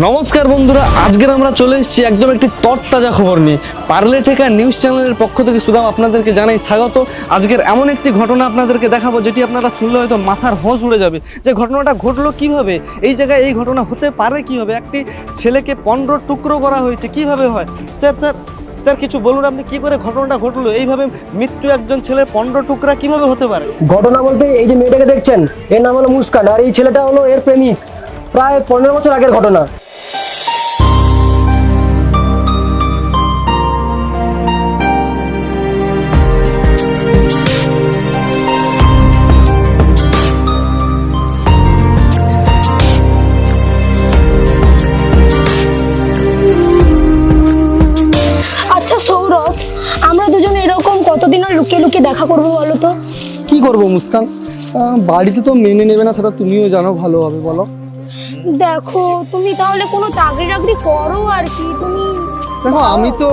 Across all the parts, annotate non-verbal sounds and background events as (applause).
নমস্কার বন্ধুরা, আজকের আমরা চলে এসেছি একদম একটি তরতাজা খবর নিয়ে। পার্লে ঠেকা নিউজ চ্যানেলের পক্ষ থেকে সুদাম আপনাদেরকে জানাই স্বাগত। আজকের এমন একটি ঘটনা আপনাদেরকে দেখাবো, যেটি আপনারা শুনলে হয়তো মাথার হোঁশ উড়ে যাবে। যে ঘটনাটা ঘটলো কীভাবে? এই জায়গায় এই ঘটনা হতে পারে কীভাবে? একটি ছেলেকে পনেরো টুকরো করা হয়েছে, কীভাবে হয়? স্যার স্যার স্যার, কিছু বলুন আপনি, কি করে ঘটনাটা ঘটলো? এইভাবে মৃত্যু একজন ছেলের পনেরো টুকরা কীভাবে হতে পারে? ঘটনা বলতে এই যে মেয়েটাকে দেখছেন, এর নাম হলো মুস্কান, আর এই ছেলেটা হলো এর প্রেমিক। প্রায় পনেরো বছর আগের ঘটনা। আচ্ছা সৌরভ আমরা দুজন এরকম কতদিন আর লুকিয়ে লুকিয়ে দেখা করব বলো তো? কি করব মুস্কান? বাড়িতে তো মেনে নেবে না সেটা তুমিও জানো ভালোভাবে বলো। দেখো তুমি তাহলে কোনো চাকরি টাকরি করো আর কি তুমি দেখো আমি তো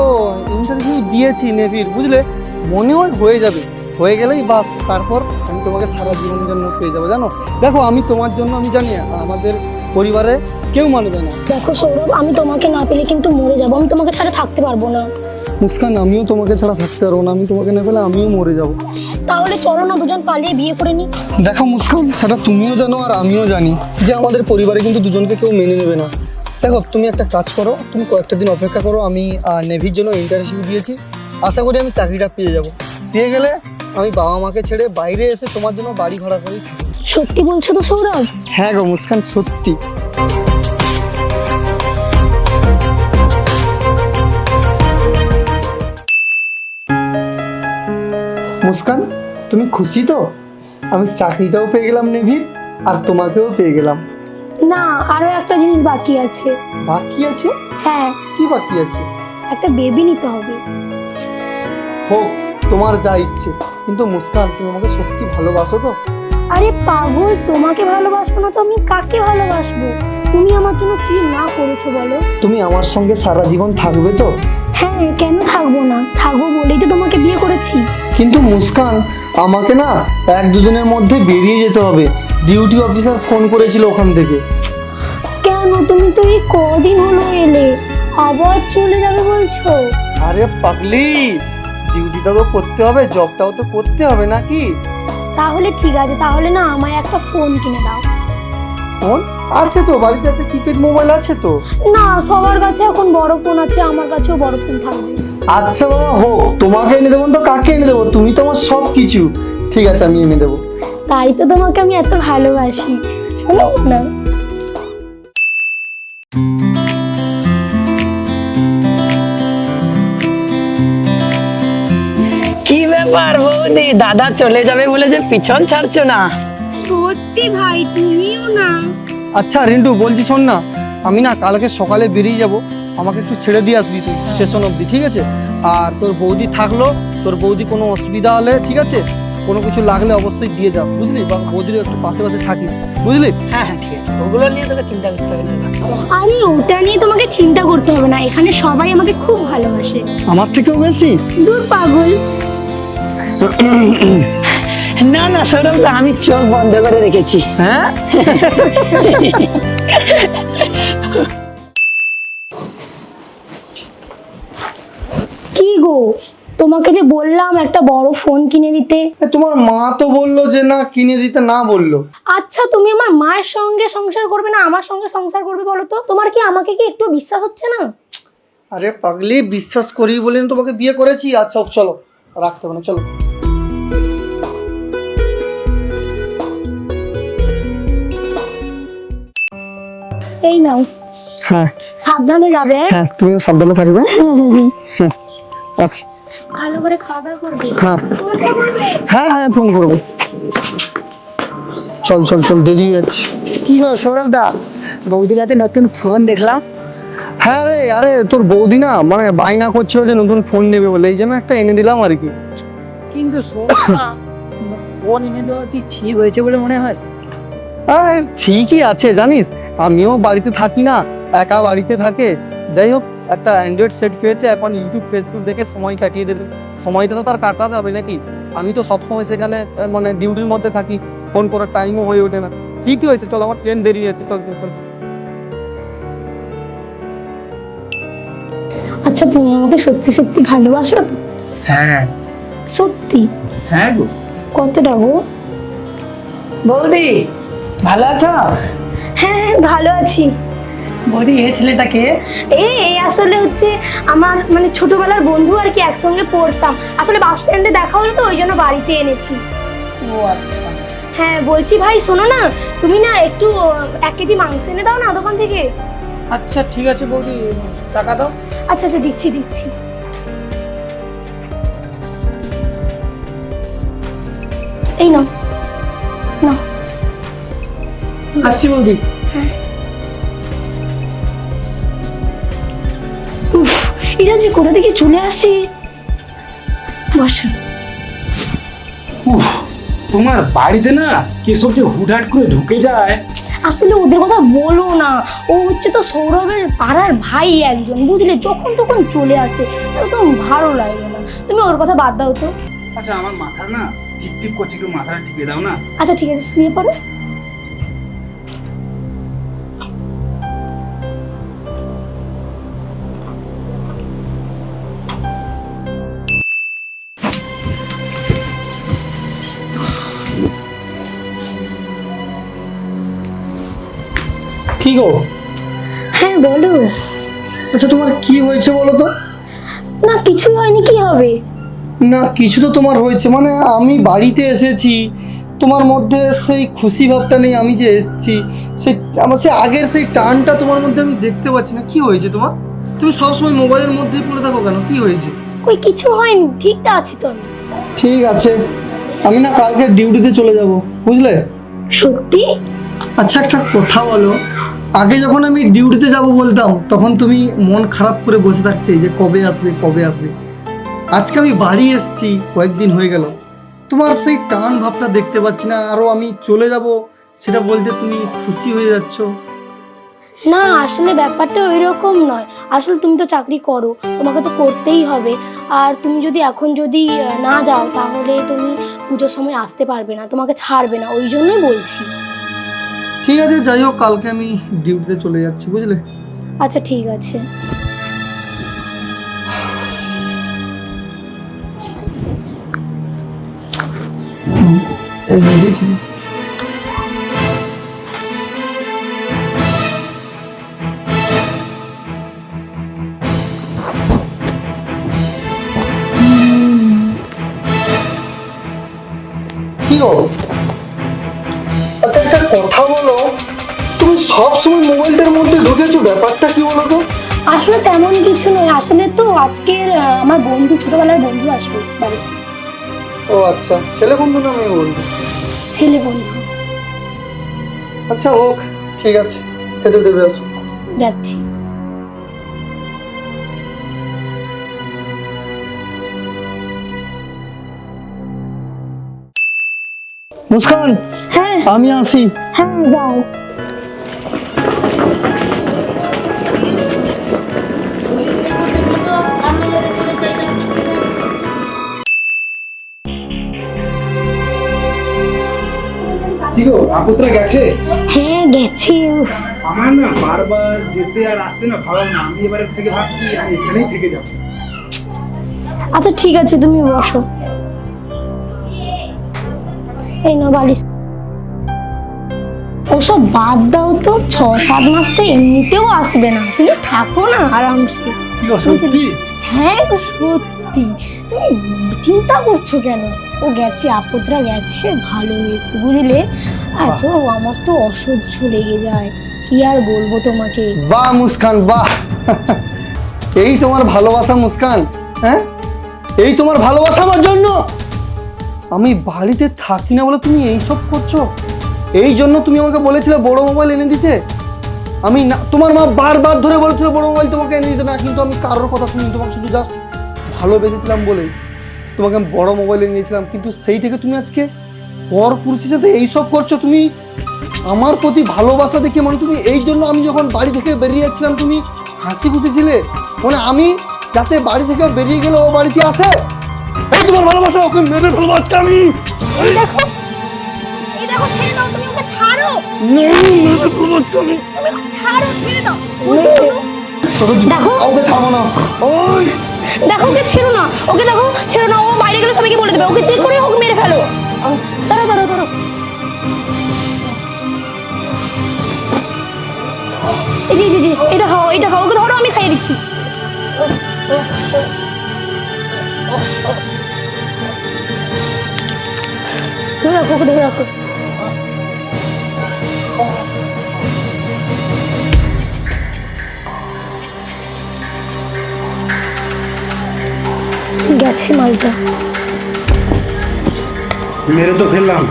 ইন্টারভিউ দিয়েছি নেভির বুঝলে? মনে হয় হয়ে যাবে। হয়ে গেলেই বাস তারপর আমি তোমাকে সারা জীবনের জন্য পেয়ে যাব জানো? দেখো আমি তোমার জন্য আমি জানি আমাদের পরিবারে কেউ মানবে না। দেখো সৌরভ আমি তোমাকে না পেলে কিন্তু মরে যাব আমি তোমাকে ছাড়া থাকতে পারব না। মুস্কান আমিও তোমাকে ছাড়া থাকতে পারব না আমি তোমাকে না পেলে আমিও মরে যাব। তাহলে চলো না দুজন পালিয়ে বিয়ে করে নি। দেখো মুস্কান সেটা তুমিও জানো আর আমিও জানি যে আমাদের পরিবারে কিন্তু দুজনকে কেউ মেনে নেবে না। দেখো তুমি একটা কাজ করো তুমি কয়েকটা দিন অপেক্ষা করো আমি নেভির জন্য ইন্টারভিউ দিয়েছি। আশা করি আমি চাকরিটা পেয়ে যাব। পেয়ে গেলে আমি বাবা মাকে ছেড়ে বাইরে এসে তোমার জন্য বাড়ি ভাড়া করি সত্যি বলছো তো সৌরভ? হ্যাঁ গো মুস্কান সত্যি। মুস্কান তুমি খুশি তো? আমি চাকরিটাও পেয়ে গেলাম নেভির আর তোমাকেও পেয়ে গেলাম। না আরও একটা জিনিস বাকি আছে। বাকি আছে? হ্যাঁ। কি বাকি আছে? একটা বেবি নিতে হবে। হোক তোমার যা ইচ্ছে। কিন্তু মুস্কান তুমি আমাকে সত্যি ভালোবাসো তো? আরে পাগল তোমাকে ভালোবাসবো না তো আমি কাকে ভালোবাসবো? তুমি আমার জন্য কি না করেছ বলো? তুমি আমার সঙ্গে সারা জীবন থাকবে তো? হ্যাঁ কেন থাকব না? থাকব বলেই তো তোমাকে বিয়ে করেছি। কিন্তু মুস্কান আমাকে না এক দুদিনের মধ্যে বেরিয়ে যেতে হবে। ডিউটি অফিসার ফোন করেছিল ওখান থেকে। কেন? তুমি তো এই কদিন হলো এলে। আবার চলে যাবে বলছো? আরে পাগলি ডিউটিটা তো করতে হবে জবটাও তো করতে হবে নাকি? তাহলে ঠিক আছে তাহলে না আমায় একটা ফোন কিনে দাও। ফোন আছে তো বাড়িতে একটা কিপ্যাড মোবাইল আছে তো। না সবার কাছে এখন বড় ফোন আছে আমার কাছেও বড় ফোন থাকবে। আচ্ছা বাবা হোক তোমাকে এনে দেবো তো কাকে এনে দেবো? তুমি তো আমার সব কিছু ঠিক আছে আমি এনে দেবো। তাই তো তোমাকে আমি এত ভালোবাসি। শোনো না। কি ব্যাপার বৌদি? দাদা চলে যাবে বলে যে পিছন ছাড়ছো না। সত্যি ভাই তুমিও না। আচ্ছা রিন্টু বলছি শোন না আমি না কালকে সকালে বেরিয়ে যাব। আমাকে একটু ছেড়ে দিয়ে আসবি তুই স্টেশন অবধি ঠিক আছে? আর তোর বৌদি থাকল তোর বৌদি কোনো অসুবিধা হলে ঠিক আছে? কোনো কিছু লাগলে অবশ্যই দিয়ে যাস বুঝলি? বা বৌদির একটু পাশে পাশে থাকিস বুঝলি? হ্যাঁ হ্যাঁ ঠিক আছে। ওগুলো নিয়ে তোকে চিন্তা করতে হবে না। আরে ওটা নিয়ে তোমাকে চিন্তা করতে হবে না। এখানে সবাই আমাকে খুব ভালোবাসে। আমার থেকেও বেশি? দূর পাগল। না না সৌরভ আমি চোখ বন্ধ করে রেখেছি। হ্যাঁ? (laughs) তোমাকে যে বললাম একটা বড় ফোন কিনে দিতে। তোমার মা তো বলল যে না কিনে দিতে না বলল। আচ্ছা তুমি আমার মায়ের সঙ্গে সংসার করবে না আমার সঙ্গে সংসার করবে বলো তো? তোমার কি আমাকে কি একটু বিশ্বাস হচ্ছে না? আরে পাগলি বিশ্বাস করি বলে না তোমাকে বিয়ে করেছি। আচ্ছা চলো রাখতে হবে না চলো। এই নাও। হ্যাঁ। সাবধানে যাবে হ্যাঁ? হ্যাঁ তুমিও সাবধানে থাকবে। হ্যাঁ। আচ্ছা। ভালো করে খাওয়া দাওয়া করবে? হ্যাঁ। হ্যাঁ হ্যাঁ ফোন করব। চল চল চল দেরি হয়ে যাচ্ছে। কি গো সৌরভ দা? বৌদির হাতে নতুন ফোন দেখলাম। হ্যাঁ রে আরে তোর বৌদি না মানে বায়না করছিল যে নতুন ফোন নেবে বলে এই জন্য একটা এনে দিলাম আর কি। কিন্তু ফোন এনে দেওয়া কি ঠিক হয়েছে বলে মনে হয়? আরে ঠিকই আছে জানিস? আমিও বাড়িতে থাকি না একা বাড়িতে থাকে। যাই হোক একটা অ্যান্ড্রয়েড সেট পেয়েছে এখন ইউটিউব ফেসবুক দেখে সময় কাটিয়ে দেবে। সময়টা তো তার কাটাতে হবে নাকি? আমি তো সবসময় সেখানে মানে ডিউটির মধ্যে থাকি ফোন করার টাইমও হয়ে ওঠে না। ঠিকই হয়েছে চল আমার ট্রেন দেরি হয়েছে চল। আচ্ছা তুমি আমাকে সত্যি সত্যি ভালোবাসো? হ্যাঁ। সত্যি? হ্যাঁ গো। কতটা গো? বৌদি ভালো আছো? হ্যাঁ হ্যাঁ ভালো আছি। বৌদি এ ছেলেটাকে? এ এ আসলে হচ্ছে আমার মানে ছোটবেলার বন্ধু আর কি একসঙ্গে পড়তাম। আসলে বাস স্ট্যান্ডে দেখা হলো তো ওই জন্য বাড়িতে এনেছি। ও আচ্ছা। হ্যাঁ বলছি ভাই শোনো না তুমি না একটু এক কেজি মাংস এনে দাও না দোকান থেকে। আচ্ছা ঠিক আছে বৌদি টাকা দাও। আচ্ছা আচ্ছা দিচ্ছি দিচ্ছি। এই নাও নাও। আসছি বৌদি। উফ, এটা যে কোথা থেকে চলে আসে? বসো। উফ তোমার বাড়িতে না কেসব যে হুটহাট করে ঢুকে যায়? আসলে ওদের কথা বলো না। ও হচ্ছে তো সৌরভের পাড়ার ভাই একজন বুঝলে? যখন তখন চলে আসে একদম ভালো লাগে না। তুমি ওর কথা বাদ দাও তো। আচ্ছা আমার মাথা না টিপ টিপ করছে একটু মাথাটা টিপে দাও না। আচ্ছা ঠিক আছে শুয়ে পড়ো। কি গো? হ্যাঁ বলো। আচ্ছা তোমার কি হয়েছে বলো তো? না কিছুই হয়নি কি হবে? না কিছু তো তোমার হয়েছে। মানে আমি বাড়িতে এসেছি তোমার মধ্যে সেই খুশি ভাবটা নেই আমি যে এসেছি সেই আমার সেই আগের সেই টানটা তোমার মধ্যে আমি দেখতে পাচ্ছি না। কি হয়েছে তোমার? তুমি সবসময় মোবাইলের মধ্যেই পড়ে থাকো কেন? কি হয়েছে? কই কিছু হয়নি ঠিক আছি তো আমি। ঠিক আছে। আমি না কালকে ডিউটিতে চলে যাব বুঝলে? সত্যি? আচ্ছা একটা কথা বলো। আগে যখন আমি ডিউটিতে যাব বলতাম, তখন তুমি মন খারাপ করে বসে থাকতে যে কবে আসবে কবে আসবে। আজকে আমি বাড়ি এসেছি, কয়েকদিন হয়ে গেল। তোমার সেই টান ভাবটা দেখতে পাচ্ছি না আরও আমি চলে যাব, সেটা বলতে তুমি খুশি হয়ে যাচ্ছ। না, আসলে ব্যাপারটা ওই রকম নয়। আসলে তুমি তো চাকরি করো, তোমাকে তো করতেই হবে। আর তুমি যদি এখন যদি না যাও, তাহলে তুমি পুজোর সময় আসতে পারবে না, তোমাকে ছাড়বে না, ওই জন্যই বলছি। ঠিক আছে যাই হোক কালকে আমি ডিউটিতে চলে যাচ্ছি বুঝলে? আচ্ছা ঠিক আছে। এই ঠিক আছে। আচ্ছা একটা কথা বলো তুমি সবসময় মোবাইলটার মধ্যে ঢুকেছো ব্যাপারটা কি বলো তো? আসলে তেমন কিছু নয় আসলে তো আজকে আহ, আমার বন্ধু ছোটবেলার বন্ধু আসবে বাড়ি। ও আচ্ছা ছেলে বন্ধু না মেয়ে বন্ধু? ছেলে বন্ধু। আচ্ছা হোক ঠিক আছে খেতে দেবে আসো। যাচ্ছি। মুস্কান হ্যাঁ। আমি আসি হ্যাঁ যাও। কি গো আপুত্রা গেছে? হ্যাঁ গেছি আমার না বারবার যেতে আর আসতে না ভালো না। আমি এবারে থেকে ভাবছি আমি এখানেই থেকে যাব। আচ্ছা ঠিক আছে তুমি বসো। এই না বালিশ। ওসব বাদ দাও তো ছ সাত মাস তো এমনিতেও আসবে না। তুমি থাকো না আরামসে। হ্যাঁ সত্যি। তুমি চিন্তা করছ কেন? ও গেছে আপদরা গেছে ভালো হয়েছে বুঝলে? এত আমার তো অসহ্য লেগে যায়। কি আর বলব তোমাকে? বাহ মুস্কান বাহ। এই তোমার ভালোবাসা মুস্কান হ্যাঁ? এই তোমার ভালোবাসা আমার জন্য? আমি বাড়িতে থাকি না বলে তুমি এইসব করছ? এই জন্য তুমি আমাকে বলেছিলে বড় মোবাইল এনে দিতে। আমি না, তোমার মা বারবার ধরে বলেছিল বড় মোবাইল তোমাকে এনে দিতে না, কিন্তু আমি কারোর কথা শুনি তোমাকে শুধু জাস্ট ভালোবেসেছিলাম বলেই তোমাকে আমি বড় মোবাইল এনে দিয়েছিলাম। কিন্তু সেই থেকে তুমি আজকে পর পুরুষের সাথে এইসব করছ, তুমি আমার প্রতি ভালোবাসা দেখে মানে তুমি এই জন্য আমি যখন বাড়ি থেকে বেরিয়ে যাচ্ছিলাম, তুমি হাসি খুশি ছিলে। মানে আমি যাতে বাড়ি থেকে বেরিয়ে গেলে ও বাড়িতে আসে? এই তোমার ভালোবাসা ওকে মেরে ফেলব আজকে আমি। এই দেখো এই দেখো ছেড়ে দাও তুমি ওকে ছাড়ো। মেরে ফেলব আজকে আমি। তুমি ওকে ছাড়ো ছেড়ে দাও। বলছি শোনো। তোকে দেখো। না। ওই। ওকে ছেড়ো না। ওকে দেখো ছেড়ো না। ও বাইরে গেলে সবাইকে বলে দেবে। ওকে যে করে হোক মেরে ফেলো। দাঁড়ো দাঁড়ো দাঁড়ো এই জি জি জি এটা খাও এটা খাও ওকে ধরো আমি খাইয়ে দিচ্ছি। ধরে রাখো ধরে রাখো গেছে মালটা। মেরে তো ফেললাম।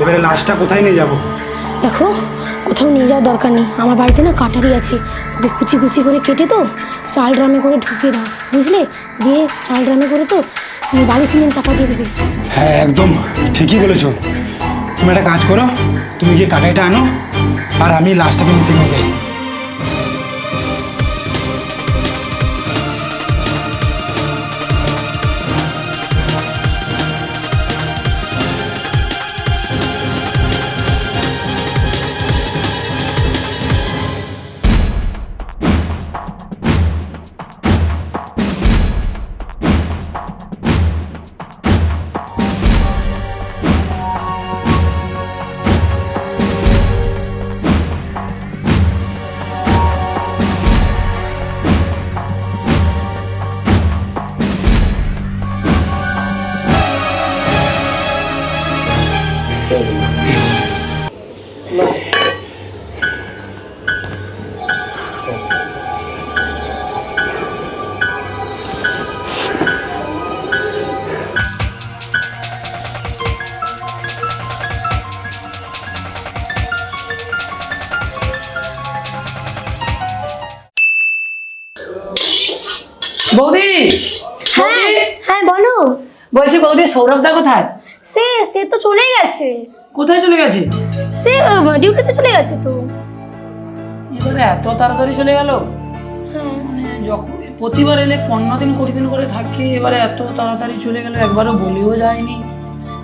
এবারে লাশটা কোথায় নিয়ে যাব? দেখো কোথাও নিয়ে যাওয়ার দরকার নেই। আমার বাড়িতে না কাটারি আছে। ওকে কুচি কুচি করে কেটে তো চাল ড্রামে করে ঢুকিয়ে দাও। বুঝলে? দিয়ে চাল রান্না করে তো বালি সিমেন্ট চাপা দিয়ে দেবে। হ্যাঁ একদম। ঠিকই বলেছ। তুমি একটা কাজ করো, তুমি গিয়ে কাটাইটা আনো, আর আমি লাস্টে কিন্তু চিনে যাই বৌদি হ্যাঁ হ্যাঁ বলো। বলছি বৌদি সৌরভদা কোথায়? সে সে তো চলে গেছে। কোথায় চলে গেছে? সে ডিউটিতে চলে গেছে তো। এবারে এত তাড়াতাড়ি চলে গেল? হ্যাঁ। মানে যখন প্রতিবার এলে পনেরো দিন কুড়ি দিন করে থাকে এবারে এত তাড়াতাড়ি চলে গেল একবারও বলেও যায়নি।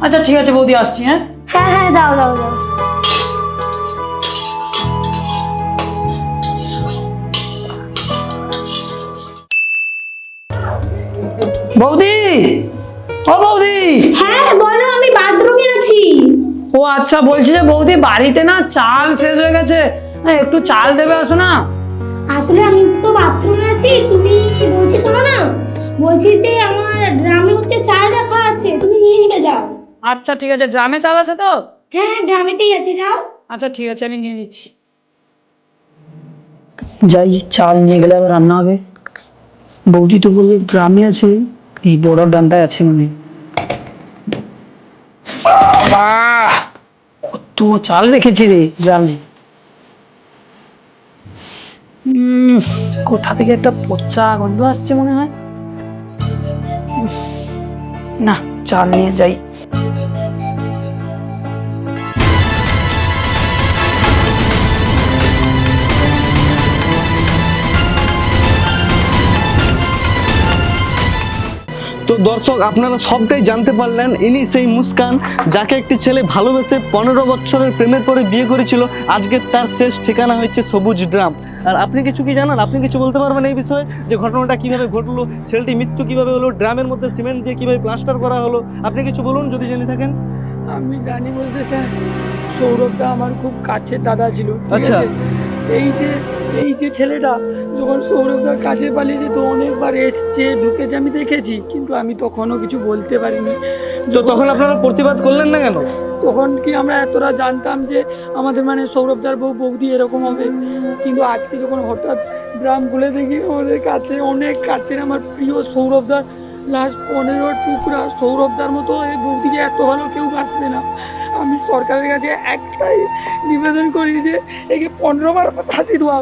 আচ্ছা ঠিক আছে বৌদি আসছি হ্যাঁ? হ্যাঁ হ্যাঁ যাও যাও যাও। বৌদি! ও বৌদি! হ্যাঁ বলো আমি বাথরুমে আছি। ও আচ্ছা বলছি যে বৌদি বাড়িতে না চাল শেষ হয়ে গেছে। হ্যাঁ, একটু চাল দেবে আসো না। আসলে আমি তো বাথরুমে আছি তুমি বলছি শোনো না। বলছি যে আমার ড্রামে হচ্ছে চাল রাখা আছে তুমি নিয়ে নিবে যাও। আচ্ছা ঠিক আছে ড্রামে চাল আছে তো? হ্যাঁ ড্রামেতেই আছে যাও। আচ্ছা ঠিক আছে আমি নিয়ে নিচ্ছি। যাই চাল নিয়ে গেলে আবার রান্না হবে। বৌদি তো বলবে গ্রামে আছে। এই বড় ডান্ডায় আছে মনে! কত চাল রেখেছি রে, জানি। কোথা থেকে একটা পচা গন্ধ আসছে মনে হয়? না, চাল নিয়ে যাই। তো দর্শক আপনারা সবটাই জানতে পারলেন ইনি সেই মুস্কান যাকে একটি ছেলে ভালোবেসে পনেরো বছরের প্রেমের পরে বিয়ে করেছিল। আজকে তার শেষ ঠিকানা হয়েছে সবুজ ড্রাম আর আপনি কিছু কি জানান? আপনি কিছু বলতে পারবেন এই বিষয়ে? যে ঘটনাটা কীভাবে ঘটলো ছেলেটি মৃত্যু কীভাবে হলো ড্রামের মধ্যে সিমেন্ট দিয়ে কীভাবে প্লাস্টার করা হলো? আপনি কিছু বলুন যদি জেনে থাকেন। আমি জানি বলতে স্যার সৌরভটা আমার খুব কাছের দাদা ছিল আচ্ছা। এই যে এই যে ছেলেটা যখন সৌরভদার কাছে পালিয়েছে তো অনেকবার এসছে ঢুকেছে আমি দেখেছি। কিন্তু আমি তখনও কিছু বলতে পারিনি। তো তখন আপনারা প্রতিবাদ করলেন না কেন? তখন কি আমরা এতটা জানতাম যে আমাদের মানে সৌরভদার বউ বৌদি এরকম হবে? কিন্তু আজকে যখন হঠাৎ গ্রাম খুলে দেখি ওদের কাছে অনেক কাছের আমার প্রিয় সৌরভদার লাস্ট পনেরো টুকরা সৌরভদার মতো এই বৌদিকে এত ভালো কেউ বাঁচবে না। আমি সরকারের কাছে একটাই নিবেদন করি যে একে পনেরো বার ফাঁসি দেওয়া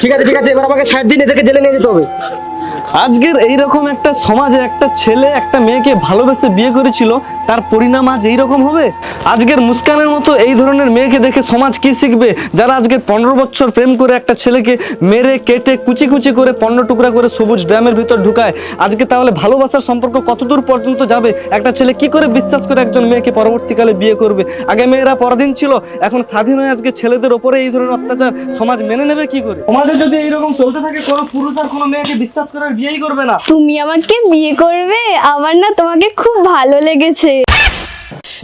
ঠিক আছে ঠিক আছে, এবার আমাকে ষাট দিন এদেরকে জেলে নিয়ে যেতে হবে। আজকের এইরকম একটা সমাজে একটা ছেলে, একটা মেয়েকে ভালোবেসে বিয়ে করেছিল, তার পরিণাম আজ এইরকম হবে? আজকের মুস্কানের মতো এই ধরনের মেয়েকে দেখে সমাজ কি শিখবে? যারা আজকে পনেরো বছর প্রেম করে একটা ছেলেকে মেরে, কেটে, কুচি কুচি করে পণ্য টুকরা করে সবুজ ড্রামের ভিতর ঢুকায়, আজকে তাহলে ভালোবাসার সম্পর্ক কতদূর পর্যন্ত যাবে? একটা ছেলে কি করে বিশ্বাস করে একজন মেয়েকে পরবর্তীকালে বিয়ে করবে? আগে মেয়েরা পরাধীন ছিল, এখন স্বাধীন হয়ে আজকে ছেলেদের ওপরে এই ধরনের অত্যাচার সমাজ মেনে নেবে কি করে? সমাজে যদি এইরকম চলতে থাকে, কোনো পুরুষ আর কোনো মেয়েকে বিশ্বাস করার বিয়েই করবে না। তুমি আমাকে বিয়ে করবে? আমার না তোমাকে খুব ভালো লেগেছে।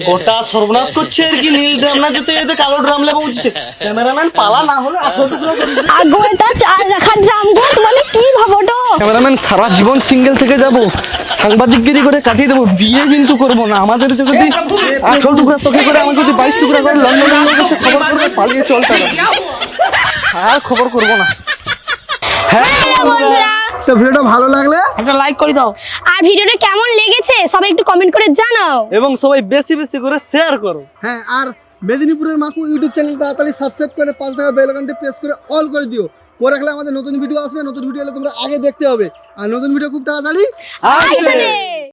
গোটা সর্বনাশ করছে আর কি নীল ড্রাম না যেতে যেতে কালো ড্রাম লেগে উঠছে ক্যামেরাম্যান পালা না হলে আসল টুকরো চাল রাখার ড্রাম গো তোমাকে কি ভাবো তো? ক্যামেরাম্যান সারা জীবন সিঙ্গেল থেকে যাব। সাংবাদিকগিরি করে কাটিয়ে দেবো। বিয়ে কিন্তু করব না। আমাদের যদি আঠেরো টুকরা তোকে করে আমার যদি বাইশ টুকরা করে লন্ডনের লোকের খবর করবে পালিয়ে চল টাকা আর খবর করব না। হ্যাঁ বন্ধুরা। তো ভিডিওটা ভালো লাগলে একটা লাইক করে দাও। আর ভিডিওটা কেমন লেগেছে সবাই একটু কমেন্ট করে জানাও। এবং সবাই বেশি বেশি করে শেয়ার করো। হ্যাঁ আর মেদিনীপুরের মাকু ইউটিউব চ্যানেল তাড়াতাড়ি সাবস্ক্রাইব করে পাঁচ টাকা বেল আইকনটি প্রেস করে অল করে দিও। করে রাখলে আমাদের নতুন ভিডিও আসবে নতুন ভিডিও হলে তোমরা আগে দেখতে হবে। আর নতুন ভিডিও খুব তাড়াতাড়ি আইসনে